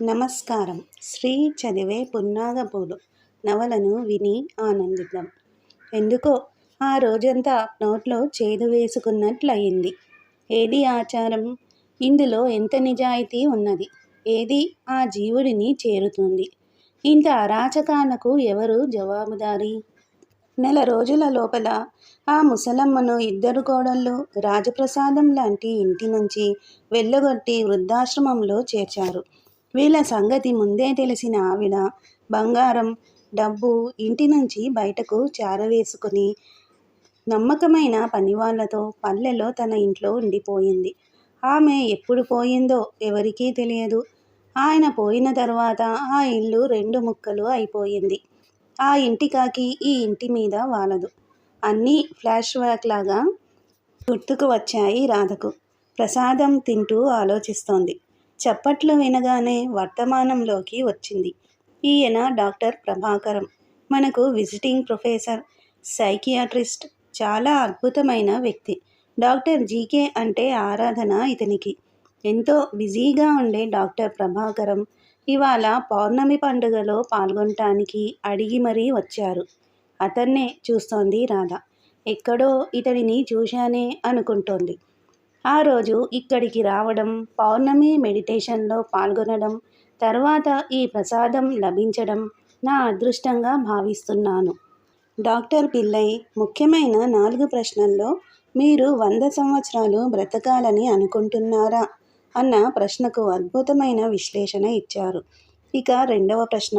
నమస్కారం. శ్రీ చదివే పున్నాగపూలు నవలను విని ఆనందిద్దాం. ఎందుకో ఆ రోజంతా నోట్లో చేదు వేసుకున్నట్లయింది. ఏది ఆచారం? ఇందులో ఎంత నిజాయితీ ఉన్నది? ఏది ఆ జీవుడిని చేరుతుంది? ఇంత అరాచకాలకు ఎవరు జవాబుదారి? నెల రోజుల లోపల ఆ ముసలమ్మను ఇద్దరు కోడళ్ళు రాజప్రసాదం లాంటి ఇంటి నుంచి వెళ్ళగొట్టి వృద్ధాశ్రమంలో చేర్చారు. వీళ్ళ సంగతి ముందే తెలిసిన ఆవిడ బంగారం డబ్బు ఇంటి నుంచి బయటకు చారవేసుకుని నమ్మకమైన పనివాళ్ళతో పల్లెలో తన ఇంట్లో ఉండిపోయింది. ఆమె ఎప్పుడు పోయిందో ఎవరికీ తెలియదు. ఆయన పోయిన తర్వాత ఆ ఇల్లు రెండు ముక్కలు అయిపోయింది. ఆ ఇంటి కాకి ఈ ఇంటి మీద వాలదు. అన్నీ ఫ్లాష్ బ్యాక్ లాగా గుర్తుకు వచ్చాయి రాధకు. ప్రసాదం తింటూ ఆలోచిస్తోంది. చప్పట్లు వినగానే వర్తమానంలోకి వచ్చింది. ఈయన డాక్టర్ ప్రభాకరం. మనకు విజిటింగ్ ప్రొఫెసర్ సైకియాట్రిస్ట్ చాలా అద్భుతమైన వ్యక్తి. డాక్టర్ జీకే అంటే ఆరాధన ఇతనికి. ఎంతో బిజీగా ఉండే డాక్టర్ ప్రభాకరం ఇవాళ పౌర్ణమి పండుగలో పాల్గొనటానికి అడిగి మరీ వచ్చారు. అతన్నే చూస్తోంది రాధ. ఎక్కడో ఇతడిని చూశానే అనుకుంటోంది. ఆ రోజు ఇక్కడికి రావడం పౌర్ణమి మెడిటేషన్లో పాల్గొనడం తర్వాత ఈ ప్రసాదం లభించడం నా అదృష్టంగా భావిస్తున్నాను. డాక్టర్ పిల్లై ముఖ్యమైన నాలుగు ప్రశ్నల్లో మీరు వంద సంవత్సరాలు బ్రతకాలని అనుకుంటున్నారా? అన్న ప్రశ్నకు అద్భుతమైన విశ్లేషణ ఇచ్చారు. ఇక రెండవ ప్రశ్న.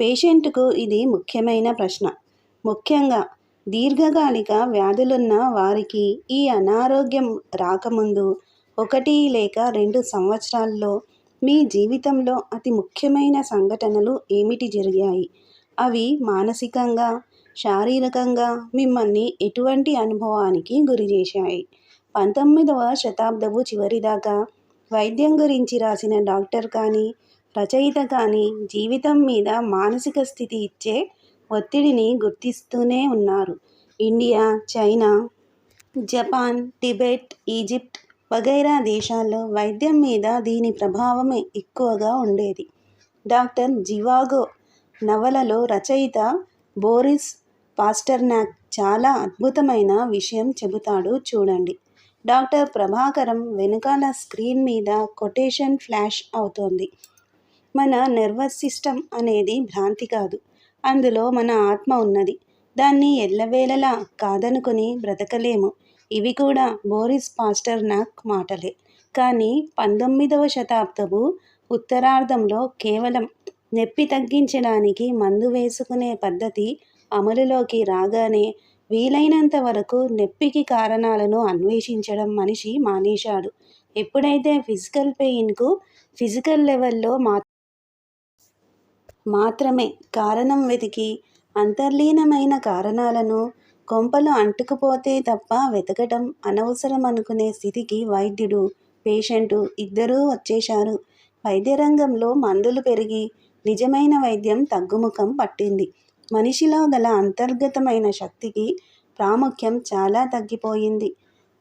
పేషెంట్కు ఇది ముఖ్యమైన ప్రశ్న. ముఖ్యంగా దీర్ఘకాలిక వ్యాధులున్న వారికి ఈ అనారోగ్యం రాకముందు ఒకటి లేక రెండు సంవత్సరాల్లో మీ జీవితంలో అతి ముఖ్యమైన సంఘటనలు ఏమిటి జరిగాయి? అవి మానసికంగా శారీరకంగా మిమ్మల్ని ఎటువంటి అనుభవానికి గురి చేశాయి? పంతొమ్మిదవ శతాబ్దపు చివరిదాకా వైద్యం గురించి రాసిన డాక్టర్ కానీ రచయిత కానీ జీవితం మీద మానసిక స్థితి ఇచ్చే ఒత్తిడిని గుర్తిస్తూనే ఉన్నారు. India China Japan Tibet Egypt వగైరా దేశాల్లో వైద్యం మీద దీని ప్రభావమే ఎక్కువగా ఉండేది. డాక్టర్ జివాగో నవలలో రచయిత బోరిస్ పాస్టర్నాక్ చాలా అద్భుతమైన విషయం చెబుతాడు చూడండి. డాక్టర్ ప్రభాకరం వెనుకాల స్క్రీన్ మీద కొటేషన్ ఫ్లాష్ అవుతోంది. మన నర్వస్ సిస్టమ్ అనేది భ్రాంతి కాదు. అందులో మన ఆత్మ ఉన్నది. దాన్ని ఎల్లవేళలా కాదనుకుని బ్రతకలేము. ఇవి కూడా బోరిస్ పాస్టర్ నాక్ మాటలే. కానీ పంతొమ్మిదవ శతాబ్దపు ఉత్తరార్ధంలో కేవలం నొప్పి తగ్గించడానికి మందు వేసుకునే పద్ధతి అమలులోకి రాగానే వీలైనంత వరకు నొప్పికి కారణాలను అన్వేషించడం మనిషి మానేశాడు. ఎప్పుడైతే ఫిజికల్ పెయిన్కు ఫిజికల్ లెవెల్లో మా మాత్రమే కారణం వెతికి అంతర్లీనమైన కారణాలను కొంపలు అంటుకుపోతే తప్ప వెతకటం అనవసరం అనుకునే స్థితికి వైద్యుడు పేషెంటు ఇద్దరూ వచ్చేశారు. వైద్య రంగంలో మందులు పెరిగి నిజమైన వైద్యం తగ్గుముఖం పట్టింది. మనిషిలో గల అంతర్గతమైన శక్తికి ప్రాముఖ్యం చాలా తగ్గిపోయింది.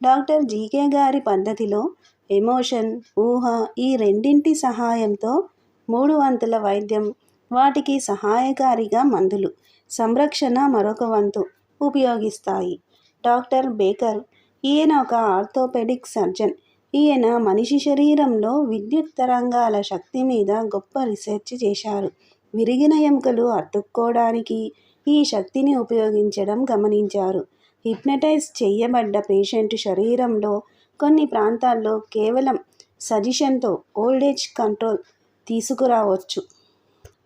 డాక్టర్ జీకే గారి పద్ధతిలో ఎమోషన్ ఊహ ఈ రెండింటి సహాయంతో మూడు వంతుల వైద్యం వాటికి సహాయకారిగా మందులు సంరక్షణ మరొక వంతు ఉపయోగిస్తాయి. డాక్టర్ బేకర్ ఈయన ఒక ఆర్థోపెడిక్ సర్జన్. ఈయన మనిషి శరీరంలో విద్యుత్ తరంగాల శక్తి మీద గొప్ప రీసెర్చ్ చేశారు. విరిగిన ఎముకలు అతుక్కోవడానికి ఈ శక్తిని ఉపయోగించడం గమనించారు. హిప్నటైజ్ చేయబడ్డ పేషెంట్ శరీరంలో కొన్ని ప్రాంతాల్లో కేవలం సజెషన్తో ఓల్డేజ్ కంట్రోల్ తీసుకురావచ్చు.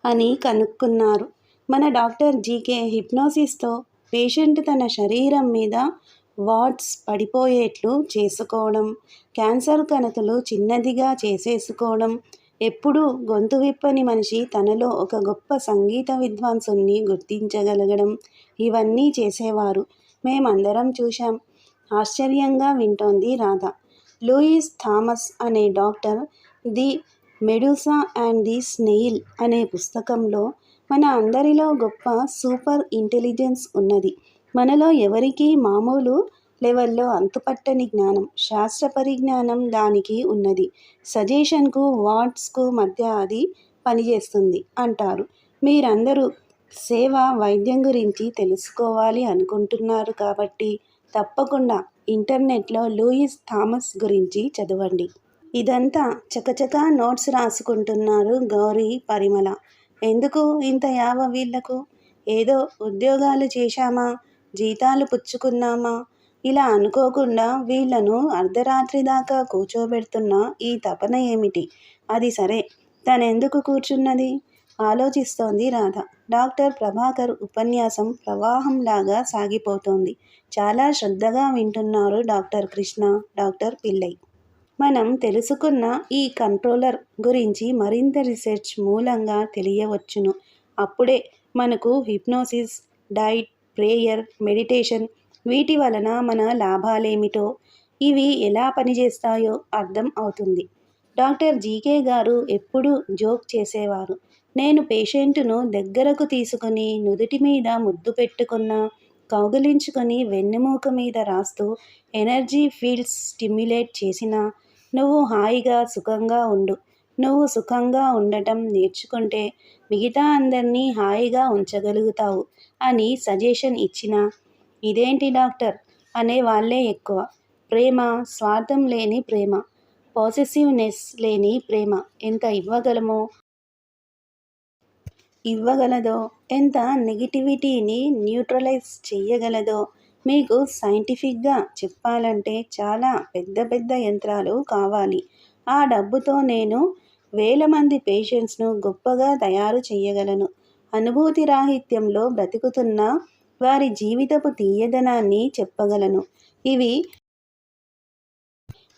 అని కనుక్కున్నారు. మన డాక్టర్ జీకే హిప్నోసిస్తో పేషెంట్ తన శరీరం మీద వాట్స్ పడిపోయేట్లు చేసుకోవడం క్యాన్సర్ కణతులు చిన్నదిగా చేసేసుకోవడం ఎప్పుడూ గొంతు విప్పని మనిషి తనలో ఒక గొప్ప సంగీత విద్వాంసుని గుర్తించగలగడం ఇవన్నీ చేసేవారు. మేమందరం చూశాం. ఆశ్చర్యంగా వింటోంది రాధ. లూయిస్ థామస్ అనే doctor the Medusa and the snail అనే పుస్తకంలో మన అందరిలో గొప్ప సూపర్ ఇంటెలిజెన్స్ ఉన్నది. మనలో ఎవరికీ మామూలు లెవెల్లో అంతుపట్టని జ్ఞానం శాస్త్ర పరిజ్ఞానం దానికి ఉన్నది. సజెషన్కు వాట్స్కు మధ్య అది పనిచేస్తుంది అంటారు. మీరందరూ సేవ వైద్యం గురించి తెలుసుకోవాలి అనుకుంటున్నారు కాబట్టి తప్పకుండా ఇంటర్నెట్లో లూయిస్ థామస్ గురించి చదవండి. ఇదంతా చకచకా నోట్స్ రాసుకుంటున్నారు గౌరీ పరిమళ. ఎందుకు ఇంత యావ వీళ్ళకు ఏదో ఉద్యోగాలు చేశామా? జీతాలు పుచ్చుకున్నామా? ఇలా అనుకోకుండా వీళ్ళను అర్ధరాత్రి దాకా కూర్చోబెడుతున్న ఈ తపన ఏమిటి? అది సరే తనెందుకు కూర్చున్నది? ఆలోచిస్తోంది రాధ. డాక్టర్ ప్రభాకర్ ఉపన్యాసం ప్రవాహంలాగా సాగిపోతోంది. చాలా శ్రద్ధగా వింటున్నారు డాక్టర్ కృష్ణ డాక్టర్ పిల్లై మనం తెలుసుకున్న ఈ కంట్రోలర్ గురించి మరింత రీసెర్చ్ మూలంగా తెలియవచ్చును. అప్పుడే మనకు హిప్నోసిస్ డైట్ ప్రేయర్ మెడిటేషన్ వీటి వలన మన లాభాలేమిటో ఇవి ఎలా పనిచేస్తాయో అర్థం అవుతుంది. డాక్టర్ జీకే గారు ఎప్పుడూ జోక్ చేసేవారు. నేను పేషెంట్ను దగ్గరకు తీసుకుని నుదుటి మీద ముద్దు పెట్టుకున్న కౌగిలించుకొని వెన్నెముక మీద రాస్తూ ఎనర్జీ ఫీల్డ్స్ స్టిమ్యులేట్ చేసిన నువ్వు హాయిగా సుఖంగా ఉండు. నువ్వు సుఖంగా ఉండటం నేర్చుకుంటే మిగతా అందరినీ హాయిగా ఉంచగలుగుతావు అని సజెషన్ ఇచ్చిన. ఇదేంటి డాక్టర్? అనే వాళ్ళే ఎక్కువ. ప్రేమ స్వార్థం లేని ప్రేమ. పాజిటివ్నెస్ లేని ప్రేమ. ఎంత ఇవ్వగలమో? ఇవ్వగలదో? ఎంత నెగిటివిటీని న్యూట్రలైజ్ చేయగలదో? మీకు సైంటిఫిక్గా చెప్పాలంటే చాలా పెద్ద పెద్ద యంత్రాలు కావాలి. ఆ డబ్బుతో నేను వేల మంది పేషెంట్స్ను గొప్పగా తయారు చేయగలను అనుభూతి రాహిత్యంలో బ్రతుకుతున్న వారి జీవితపు తీయదనాన్ని చెప్పగలను. ఇవి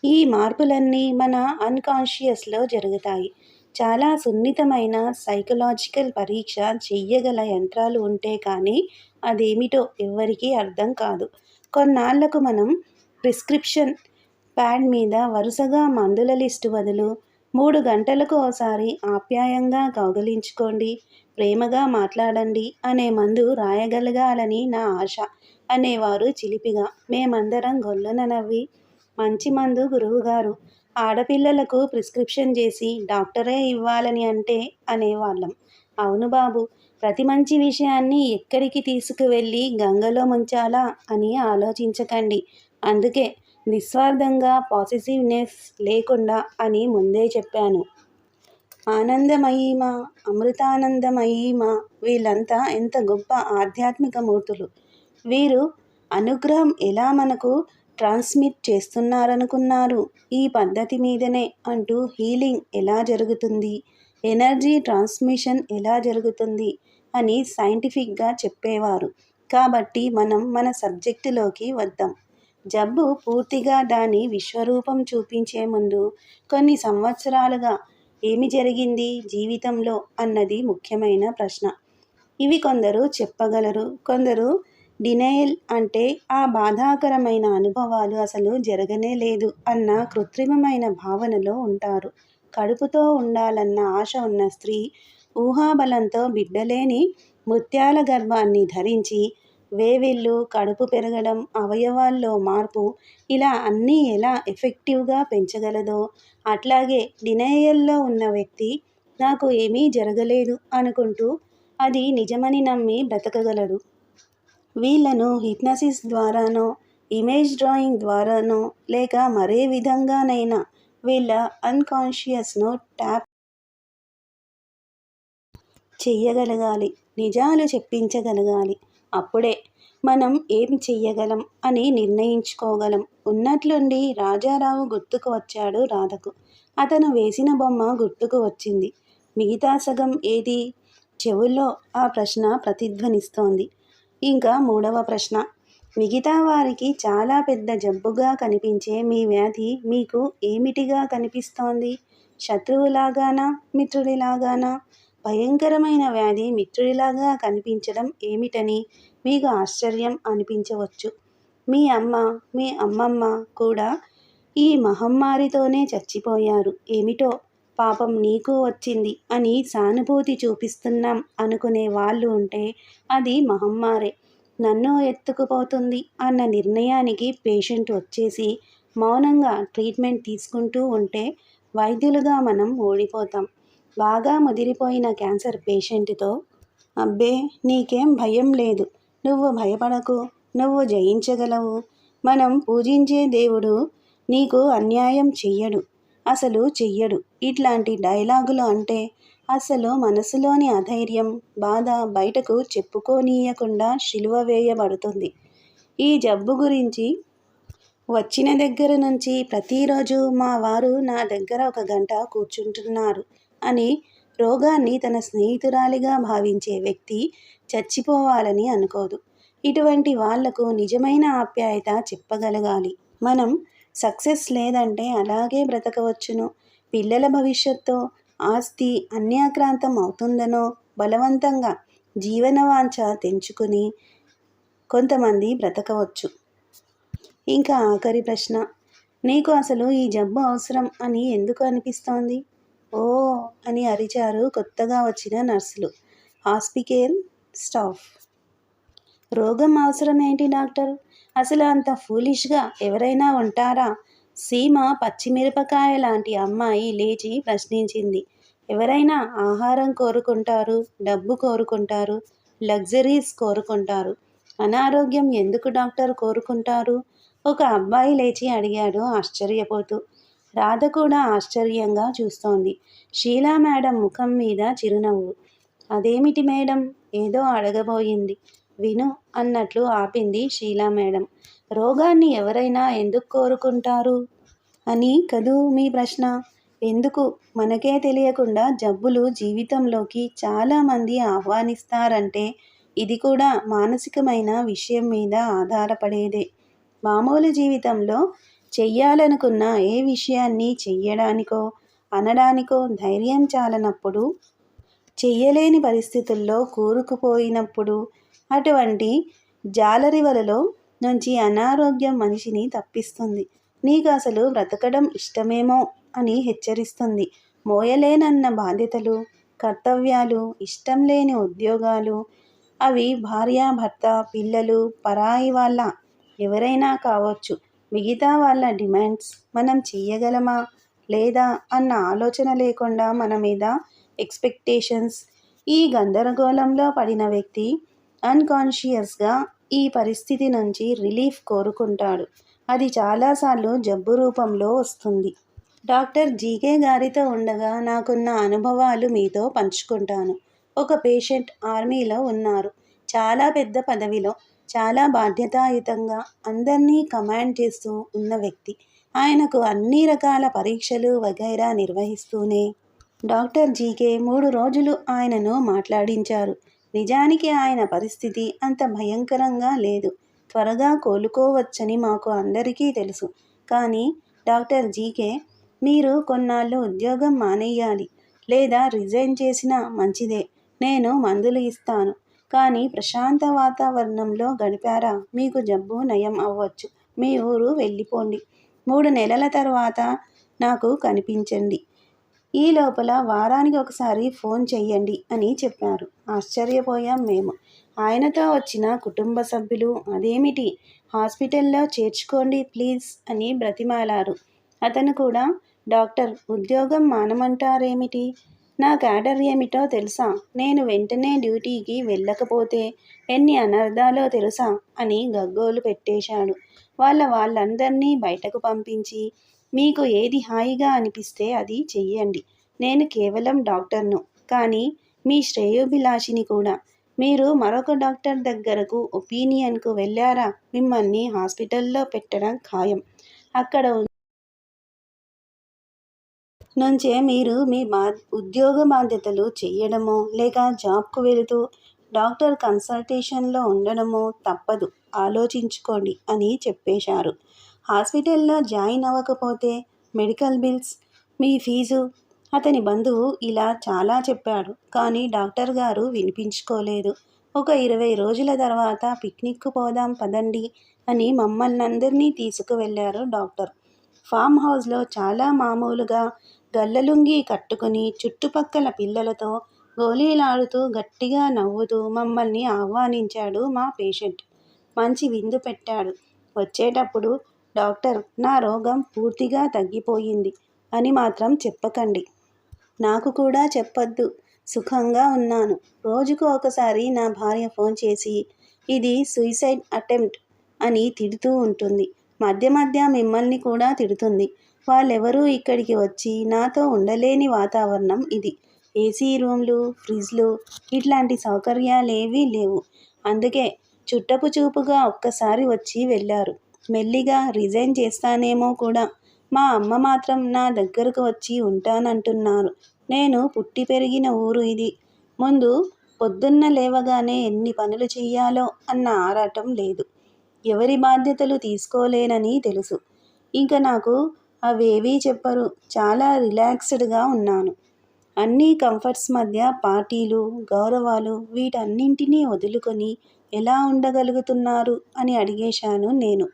ఈ మార్పులన్నీ మన అన్కాన్షియస్లో జరుగుతాయి. చాలా సున్నితమైన సైకలాజికల్ పరీక్ష చెయ్యగల యంత్రాలు ఉంటే కానీ అదేమిటో ఎవ్వరికీ అర్థం కాదు. కొన్నాళ్ళకు మనం ప్రిస్క్రిప్షన్ ప్యాడ్ మీద వరుసగా మందుల లిస్టు బదులు మూడు గంటలకు ఒకసారి ఆప్యాయంగా కౌగలించుకోండి ప్రేమగా మాట్లాడండి అనే మందు రాయగలగాలని నా ఆశ అనేవారు చిలిపిగా. మేమందరం గొల్లున నవ్వి మంచి మందు గురువుగారు ఆడపిల్లలకు ప్రిస్క్రిప్షన్ చేసి డాక్టరే ఇవ్వాలని అంటే అనేవాళ్ళం. అవును బాబు ప్రతి మంచి విషయాన్ని ఎక్కడికి తీసుకువెళ్ళి గంగలో ముంచాలా అని ఆలోచించకండి. అందుకే నిస్వార్థంగా పాజిటివ్నెస్ లేకుండా అని ముందే చెప్పాను. ఆనందమయీమా అమృతానందమయీమా వీళ్ళంతా ఎంత గొప్ప ఆధ్యాత్మిక మూర్తులు. వీరు అనుగ్రహం ఎలా మనకు ట్రాన్స్మిట్ చేస్తున్నారనుకున్నారు. ఈ పద్ధతి మీదనే అంటూ హీలింగ్ ఎలా జరుగుతుంది? ఎనర్జీ ట్రాన్స్మిషన్ ఎలా జరుగుతుంది? అని సైంటిఫిక్గా చెప్పేవారు. కాబట్టి మనం మన సబ్జెక్టులోకి వద్దాం. జబ్బు పూర్తిగా దాని విశ్వరూపం చూపించే ముందు కొన్ని సంవత్సరాలుగా ఏమి జరిగింది జీవితంలో అన్నది ముఖ్యమైన ప్రశ్న. ఇవి కొందరు చెప్పగలరు కొందరు డినయల్ అంటే ఆ బాధాకరమైన అనుభవాలు అసలు జరగనే లేదు అన్న కృత్రిమమైన భావనలో ఉంటారు. కడుపుతో ఉండాలన్న ఆశ ఉన్న స్త్రీ ఊహాబలంతో బిడ్డలేని ముత్యాల గర్భాన్ని ధరించి వేవిళ్ళు కడుపు పెరగడం అవయవాల్లో మార్పు ఇలా అన్నీ ఎలా ఎఫెక్టివ్గా పెంచగలదో అట్లాగే డినయల్లో ఉన్న వ్యక్తి నాకు ఏమీ జరగలేదు అనుకుంటూ అది నిజమని నమ్మి బ్రతకగలడు. వీళ్ళను హిప్నసిస్ ద్వారానో ఇమేజ్ డ్రాయింగ్ ద్వారానో లేక మరే విధంగానైనా వీళ్ళ అన్కాన్షియస్ను ట్యాప్ చెయ్యగలగాలి. నిజాలు చెప్పించగలగాలి. అప్పుడే మనం ఏం చెయ్యగలం అని నిర్ణయించుకోగలం. ఉన్నట్లుండి రాజారావు గుర్తుకు వచ్చాడు రాధకు. అతను వేసిన బొమ్మ గుర్తుకు వచ్చింది. మిగతా సగం ఏది? చెవుల్లో ఆ ప్రశ్న ప్రతిధ్వనిస్తోంది. ఇంకా మూడవ ప్రశ్న. మిగతా వారికి చాలా పెద్ద జబ్బుగా కనిపించే మీ వ్యాధి మీకు ఏమిటిగా కనిపిస్తోంది? శత్రువులాగానా? మిత్రుడిలాగానా? భయంకరమైన వ్యాధి మిత్రుడిలాగా కనిపించడం ఏమిటని మీకు ఆశ్చర్యం అనిపించవచ్చు. మీ అమ్మ మీ అమ్మమ్మ కూడా ఈ మహమ్మారితోనే చచ్చిపోయారు. ఏమిటో పాపం నీకు వచ్చింది అని సానుభూతి చూపిస్తున్నాం అనుకునే వాళ్ళు ఉంటే అది మహమ్మారే. నన్ను ఎత్తుకుపోతుంది అన్న నిర్ణయానికి పేషెంట్ వచ్చేసి మౌనంగా ట్రీట్మెంట్ తీసుకుంటూ ఉంటే వైద్యులుగా మనం ఓడిపోతాం. బాగా ముదిరిపోయిన క్యాన్సర్ పేషెంట్తో అబ్బే నీకేం భయం లేదు. నువ్వు భయపడకు. నువ్వు జయించగలవు. మనం పూజించే దేవుడు నీకు అన్యాయం చెయ్యడు. అసలు చెయ్యడు. ఇట్లాంటి డైలాగులు అంటే అసలు మనసులోని అధైర్యం బాధ బయటకు చెప్పుకోనీయకుండా శిలువ వేయబడుతుంది. ఈ జబ్బు గురించి వచ్చిన దగ్గర నుంచి ప్రతిరోజు మా వారు నా దగ్గర ఒక గంట కూర్చుంటున్నారు అని రోగాన్ని తన స్నేహితురాలిగా భావించే వ్యక్తి చచ్చిపోవాలని అనుకోదు. ఇటువంటి వాళ్ళకు నిజమైన ఆప్యాయత చెప్పగలగాలి. మనం సక్సెస్ లేదంటే అలాగే బ్రతకవచ్చును. పిల్లల భవిష్యత్తు ఆస్తి అన్యాక్రాంతం అవుతుందనో బలవంతంగా జీవనవాంఛ తెంచుకుని కొంతమంది బ్రతకవచ్చు. ఇంకా ఆఖరి ప్రశ్న. నీకు అసలు ఈ జబ్బు అవసరం అని ఎందుకు అనిపిస్తోంది? ఓ అని అరిచారు కొత్తగా వచ్చిన నర్సులు. Hospital staff. రోగం అవసరం ఏంటి డాక్టర్? అసలు అంత ఫూలిష్గా ఎవరైనా ఉంటారా? సీమ పచ్చిమిరపకాయ లాంటి అమ్మాయి లేచి ప్రశ్నించింది. ఎవరైనా ఆహారం కోరుకుంటారు డబ్బు కోరుకుంటారు లగ్జరీస్ కోరుకుంటారు అనారోగ్యం ఎందుకు డాక్టర్ కోరుకుంటారు? ఒక అబ్బాయి లేచి అడిగాడు ఆశ్చర్యపోతూ. రాధ కూడా ఆశ్చర్యంగా చూస్తోంది. షీలా మేడం ముఖం మీద చిరునవ్వు. అదేమిటి మేడం? ఏదో అడగబోయింది. విను అన్నట్లు ఆపింది షీలా మేడం. రోగాన్ని ఎవరైనా ఎందుకు కోరుకుంటారు? అని కదూ మీ ప్రశ్న. ఎందుకు? మనకే తెలియకుండా జబ్బులు జీవితంలోకి చాలామంది ఆహ్వానిస్తారంటే ఇది కూడా మానసికమైన విషయం మీద ఆధారపడేదే. మామూలు జీవితంలో చెయ్యాలనుకున్న ఏ విషయాన్ని చెయ్యడానికో అనడానికో ధైర్యం చాలనప్పుడు చెయ్యలేని పరిస్థితుల్లో కూరుకుపోయినప్పుడు అటువంటి జాలరి వలలో నుంచి అనారోగ్యం మనిషిని తప్పిస్తుంది. నీకు అసలు బ్రతకడం ఇష్టమేమో అని హెచ్చరిస్తుంది. మోయలేనన్న బాధ్యతలు కర్తవ్యాలు ఇష్టం లేని ఉద్యోగాలు అవి భార్య భర్త పిల్లలు పరాయి వాళ్ళ ఎవరైనా కావచ్చు. మిగతా వాళ్ళ డిమాండ్స్ మనం చెయ్యగలమా లేదా అన్న ఆలోచన లేకుండా మన మీద ఎక్స్పెక్టేషన్స్ ఈ గందరగోళంలో పడిన వ్యక్తి అన్కాన్షియస్గా ఈ పరిస్థితి నుంచి రిలీఫ్ కోరుకుంటాడు. అది చాలాసార్లు జబ్బు రూపంలో వస్తుంది. డాక్టర్ జీకే గారితో ఉండగా నాకున్న అనుభవాలు మీతో పంచుకుంటాను. ఒక పేషెంట్ ఆర్మీలో ఉన్నారు. చాలా పెద్ద పదవిలో చాలా బాధ్యతాయుతంగా అందరినీ కమాండ్ చేస్తూ ఉన్న వ్యక్తి. ఆయనకు అన్ని రకాల పరీక్షలు వగైరా నిర్వహిస్తూనే డాక్టర్ జీకే మూడు రోజులు ఆయనను మాట్లాడించారు. నిజానికి ఆయన పరిస్థితి అంత భయంకరంగా లేదు. త్వరగా కోలుకోవచ్చని మాకు అందరికీ తెలుసు. కానీ డాక్టర్ జీకే మీరు కొన్నాళ్ళు ఉద్యోగం మానేయాలి లేదా రిజైన్ చేసినా మంచిదే. నేను మందులు ఇస్తాను. కానీ ప్రశాంత వాతావరణంలో గడిపారా? మీకు జబ్బు నయం అవ్వచ్చు. మీ ఊరు వెళ్ళిపోండి. మూడు నెలల తర్వాత నాకు కనిపించండి. ఈ లోపల వారానికి ఒకసారి ఫోన్ చెయ్యండి అని చెప్పారు. ఆశ్చర్యపోయాం మేము. ఆయనతో వచ్చిన కుటుంబ సభ్యులు అదేమిటి? హాస్పిటల్లో చేర్చుకోండి ప్లీజ్ అని బ్రతిమాలారు. అతను కూడా డాక్టర్ ఉద్యోగం మానమంటారేమిటి? నా క్యాడర్ ఏమిటో తెలుసా? నేను వెంటనే డ్యూటీకి వెళ్ళకపోతే ఎన్ని అనర్థాలో తెలుసా? అని గగ్గోలు పెట్టేశాడు. వాళ్ళ వాళ్ళందరినీ బయటకు పంపించి మీకు ఏది హాయిగా అనిపిస్తే అది చెయ్యండి. నేను కేవలం డాక్టర్ను. కానీ మీ శ్రేయోభిలాషిని కూడా. మీరు మరొక డాక్టర్ దగ్గరకు ఒపీనియన్కు వెళ్ళారా? మిమ్మల్ని హాస్పిటల్లో పెట్టడం ఖాయం. అక్కడ నుంచే మీరు మీ బా ఉద్యోగ బాధ్యతలు చేయడమో లేక జాబ్కు వెళుతూ డాక్టర్ కన్సల్టేషన్లో ఉండడమో తప్పదు. ఆలోచించుకోండి అని చెప్పేశారు. హాస్పిటల్లో జాయిన్ అవ్వకపోతే మెడికల్ బిల్స్ మీ ఫీజు. అతని బంధువు ఇలా చాలా చెప్పాడు. కానీ డాక్టర్ గారు వినిపించుకోలేదు. ఒక ఇరవై రోజుల తర్వాత పిక్నిక్కు పోదాం పదండి అని మమ్మల్ని అందరినీ తీసుకువెళ్ళారు డాక్టర్. ఫామ్ హౌస్లో చాలా మామూలుగా గల్లలుంగి కట్టుకుని చుట్టుపక్కల పిల్లలతో గోలీలాడుతూ గట్టిగా నవ్వుతూ మమ్మల్ని ఆహ్వానించాడు మా పేషెంట్. మంచి విందు పెట్టాడు. వచ్చేటప్పుడు డాక్టర్ నా రోగం పూర్తిగా తగ్గిపోయింది అని మాత్రం చెప్పకండి. నాకు కూడా చెప్పొద్దు. సుఖంగా ఉన్నాను. రోజుకు ఒకసారి నా భార్య ఫోన్ చేసి ఇది సూసైడ్ అటెంప్ట్ అని తిడుతూ ఉంటుంది. మధ్య మధ్య మిమ్మల్ని కూడా తిడుతుంది. వాళ్ళెవరూ ఇక్కడికి వచ్చి నాతో ఉండలేని వాతావరణం ఇది. ఏసీ రూమ్లు ఫ్రిడ్జ్లు ఇట్లాంటి సౌకర్యాలేవీ లేవు. అందుకే చుట్టపు చూపుగా ఒక్కసారి వచ్చి వెళ్ళారు. మెల్లిగా రిజైన్ చేస్తానేమో కూడా. మా అమ్మ మాత్రం నా దగ్గరకు వచ్చి ఉంటానంటున్నారు. నేను పుట్టి పెరిగిన ఊరు ఇది. ముందు పొద్దున్న లేవగానే ఎన్ని పనులు చెయ్యాలో అన్న ఆరాటం లేదు. ఎవరి బాధ్యతలు తీసుకోలేనని తెలుసు. ఇంక నాకు అవేవీ చెప్పరు. చాలా రిలాక్స్డ్గా ఉన్నాను. అన్ని కంఫర్ట్స్ మధ్య పార్టీలు గౌరవాలు వీటన్నింటినీ వదులుకొని ఎలా ఉండగలుగుతున్నారు అని అడిగేశాను నేను.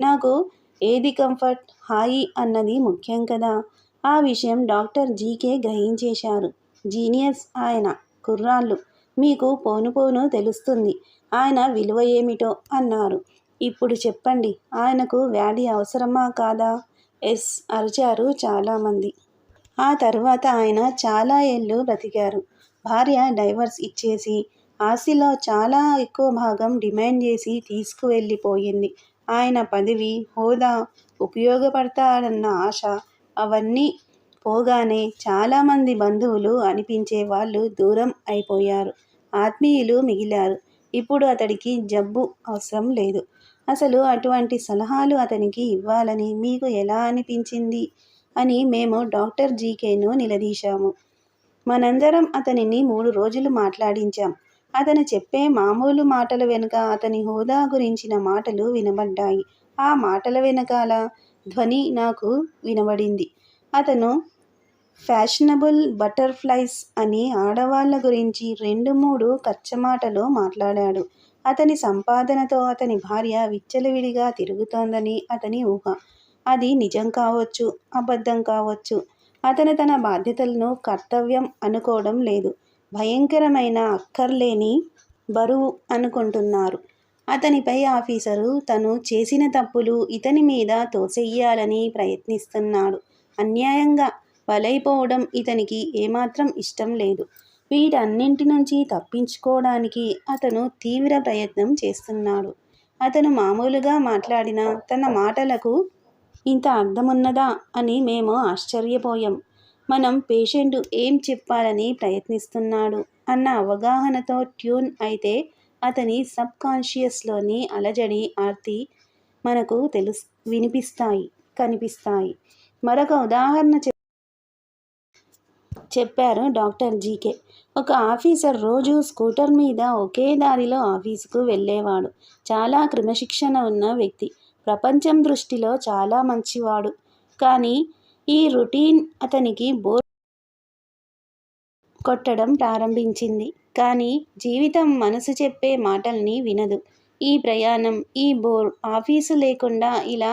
నాకు ఏది కంఫర్ట్? హాయి అన్నది ముఖ్యం కదా. ఆ విషయం డాక్టర్ జీకే గ్రహించేశారు. జీనియస్ ఆయన. కుర్రాళ్ళు. మీకు పోను పోను తెలుస్తుంది. ఆయన విలువ ఏమిటో అన్నారు. ఇప్పుడు చెప్పండి. ఆయనకు వ్యాధి అవసరమా కాదా? ఎస్ అరిచారు చాలామంది. ఆ తర్వాత ఆయన చాలా ఏళ్ళు బ్రతికారు. భార్య డైవర్స్ ఇచ్చేసి ఆస్తిలో చాలా ఎక్కువ భాగం డిమాండ్ చేసి తీసుకువెళ్ళిపోయింది. ఆయన పదవి హోదా ఉపయోగపడతాడన్న ఆశ అవన్నీ పోగానే చాలామంది బంధువులు అనిపించే వాళ్ళు దూరం అయిపోయారు. ఆత్మీయులు మిగిలారు. ఇప్పుడు అతడికి జబ్బు అవసరం లేదు. అసలు అటువంటి సలహాలు అతనికి ఇవ్వాలని మీకు ఎలా అనిపించింది? అని మేము డాక్టర్ జీకేను నిలదీశాము. మనందరం అతనిని మూడు రోజులు మాట్లాడించాం. అతను చెప్పే మామూలు మాటల వెనుక అతని హోదా గురించిన మాటలు వినబడ్డాయి. ఆ మాటల వెనకాల ధ్వని నాకు వినబడింది. అతను ఫ్యాషనబుల్ బటర్ఫ్లైస్ అని ఆడవాళ్ళ గురించి రెండు మూడు కచ్చమాటలు మాట్లాడాడు. అతని సంపాదనతో అతని భార్య విచ్చలవిడిగా తిరుగుతోందని అతని ఊహ. అది నిజం కావచ్చు అబద్ధం కావచ్చు. అతను తన బాధ్యతలను కర్తవ్యం అనుకోవడం లేదు. భయంకరమైన అక్కర్లేని బరువు అనుకుంటున్నారు. అతనిపై ఆఫీసరు తను చేసిన తప్పులు ఇతని మీద తోసెయ్యాలని ప్రయత్నిస్తున్నాడు. అన్యాయంగా బలైపోవడం ఇతనికి ఏమాత్రం ఇష్టం లేదు. వీటన్నింటి నుంచి తప్పించుకోవడానికి అతను తీవ్ర ప్రయత్నం చేస్తున్నాడు. అతను మామూలుగా మాట్లాడిన తన మాటలకు ఇంత అర్థమున్నదా అని మేము ఆశ్చర్యపోయాం. మనం పేషెంట్ ఏం చెప్పాలని ప్రయత్నిస్తున్నాడు అన్న అవగాహనతో ట్యూన్ అయితే అతని సబ్ కాన్షియస్లోని అలజడి ఆర్తి మనకు తెలుసు వినిపిస్తాయి కనిపిస్తాయి. మరొక ఉదాహరణ చెప్ చెప్పారు డాక్టర్ జీకే. ఒక ఆఫీసర్ రోజు స్కూటర్ మీద ఒకే దారిలో ఆఫీసుకు వెళ్ళేవాడు. చాలా క్రమశిక్షణ ఉన్న వ్యక్తి. ప్రపంచం దృష్టిలో చాలా మంచివాడు. కానీ ఈ రొటీన్ అతనికి బోర్ కొట్టడం ప్రారంభించింది. కానీ జీవితం మనసు చెప్పే మాటల్ని వినదు. ఈ ప్రయాణం ఈ బోర్ ఆఫీసు లేకుండా ఇలా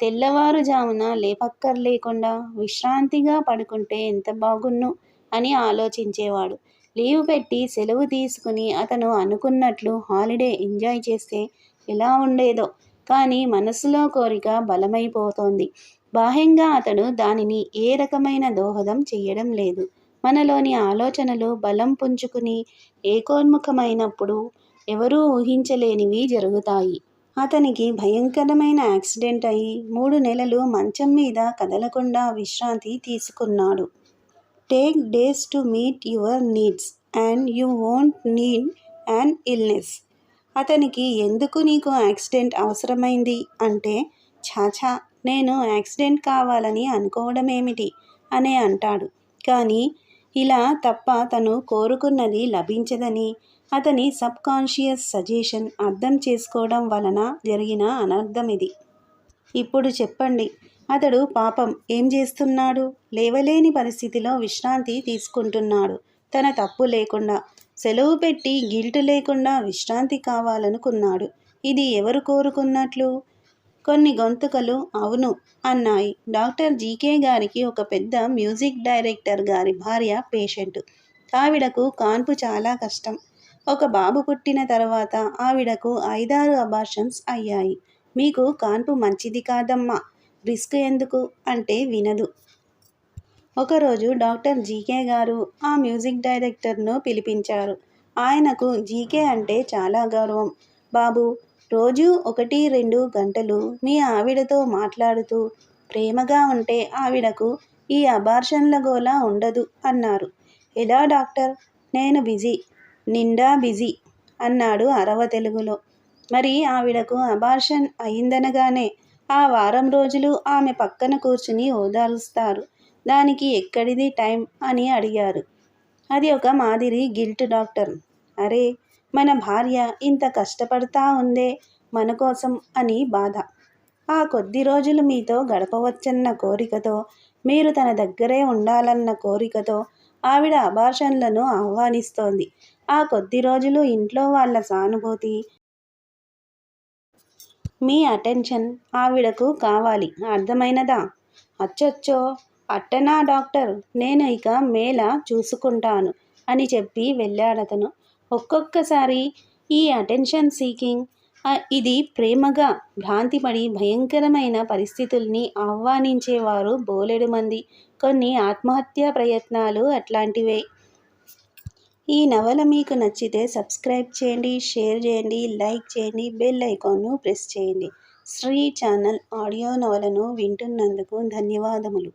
తెల్లవారుజామున లేపక్కర్లేకుండా విశ్రాంతిగా పడుకుంటే ఎంత బాగున్ను? అని ఆలోచించేవాడు. లీవ్ పెట్టి సెలవు తీసుకుని అతను అనుకున్నట్లు హాలిడే ఎంజాయ్ చేస్తే ఎలా ఉండేదో. కానీ మనసులో కోరిక బలమైపోతోంది. బాహ్యంగా అతడు దానిని ఏ రకమైన దోహదం చేయడం లేదు. మనలోని ఆలోచనలు బలం పుంజుకుని ఏకోన్ముఖమైనప్పుడు ఎవరూ ఊహించలేనివి జరుగుతాయి. అతనికి భయంకరమైన యాక్సిడెంట్ అయి మూడు నెలలు మంచం మీద కదలకుండా విశ్రాంతి తీసుకున్నాడు. Take days to meet your needs and you won't need and illness. అతనికి ఎందుకు నీకు యాక్సిడెంట్ అవసరమైంది? అంటే ఛాఛా నేను యాక్సిడెంట్ కావాలని అనుకోవడం ఏమిటి అనే అంటాడు. కానీ ఇలా తప్ప తను కోరుకున్నది లభించదని అతని సబ్ కాన్షియస్ సజెషన్ అర్థం చేసుకోవడం వలన జరిగిన అనర్థం ఇది ఇప్పుడు చెప్పండి. అతడు పాపం ఏం చేస్తున్నాడు? లేవలేని పరిస్థితిలో విశ్రాంతి తీసుకుంటున్నాడు. తన తప్పు లేకుండా సెలవు పెట్టి గిల్ట్ లేకుండా విశ్రాంతి కావాలనుకున్నాడు. ఇది ఎవరు కోరుకున్నట్లు? కొన్ని గొంతుకలు అవును అన్నాయి. డాక్టర్ జీకే గారికి ఒక పెద్ద మ్యూజిక్ డైరెక్టర్ గారి భార్య పేషెంట్. ఆవిడకు కాన్పు చాలా కష్టం. ఒక బాబు పుట్టిన తర్వాత ఆవిడకు ఐదారు అబార్షన్స్ అయ్యాయి. మీకు కాన్పు మంచిది కాదమ్మా. రిస్క్ ఎందుకు? అంటే వినదు. ఒకరోజు డాక్టర్ జీకే గారు ఆ మ్యూజిక్ డైరెక్టర్ను పిలిపించారు. ఆయనకు జీకే అంటే చాలా గౌరవం. బాబు రోజు ఒకటి రెండు గంటలు మీ ఆవిడతో మాట్లాడుతూ ప్రేమగా ఉంటే ఆవిడకు ఈ అబార్షన్ల గోల ఉండదు అన్నారు. ఎలా డాక్టర్? నేను బిజీ నిండా బిజీ అన్నాడు అరవ తెలుగులో. మరి ఆవిడకు అబార్షన్ అయిందనగానే ఆ వారం రోజులు ఆమె పక్కన కూర్చుని ఓదారుస్తారు. దానికి ఎక్కడిది టైం? అని అడిగారు. అది ఒక మాదిరి గిల్ట్ డాక్టర్. అరే మన భార్య ఇంత కష్టపడతా ఉందే మన కోసం అని బాధ. ఆ కొద్ది రోజులు మీతో గడపవచ్చన్న కోరికతో మీరు తన దగ్గరే ఉండాలన్న కోరికతో ఆవిడ అబార్షన్లను ఆహ్వానిస్తోంది. ఆ కొద్ది రోజులు ఇంట్లో వాళ్ళ సానుభూతి మీ అటెన్షన్ ఆవిడకు కావాలి. అర్థమైనదా? అచ్చొచ్చో! అట్టనా డాక్టర్? నేను ఇక మేళ చూసుకుంటాను అని చెప్పి వెళ్ళాడతను. ఒక్కొక్కసారి ఈ అటెన్షన్ సీకింగ్ ఇది ప్రేమగా భ్రాంతిపడి భయంకరమైన పరిస్థితుల్ని ఆహ్వానించేవారు బోలెడు మంది. కొన్ని ఆత్మహత్యా ప్రయత్నాలు అట్లాంటివే. ఈ నవల మీకు నచ్చితే సబ్స్క్రైబ్ చేయండి షేర్ చేయండి లైక్ చేయండి బెల్ ఐకాన్ను ప్రెస్ చేయండి. శ్రీ ఛానల్ ఆడియో నవలను వింటున్నందుకు ధన్యవాదములు.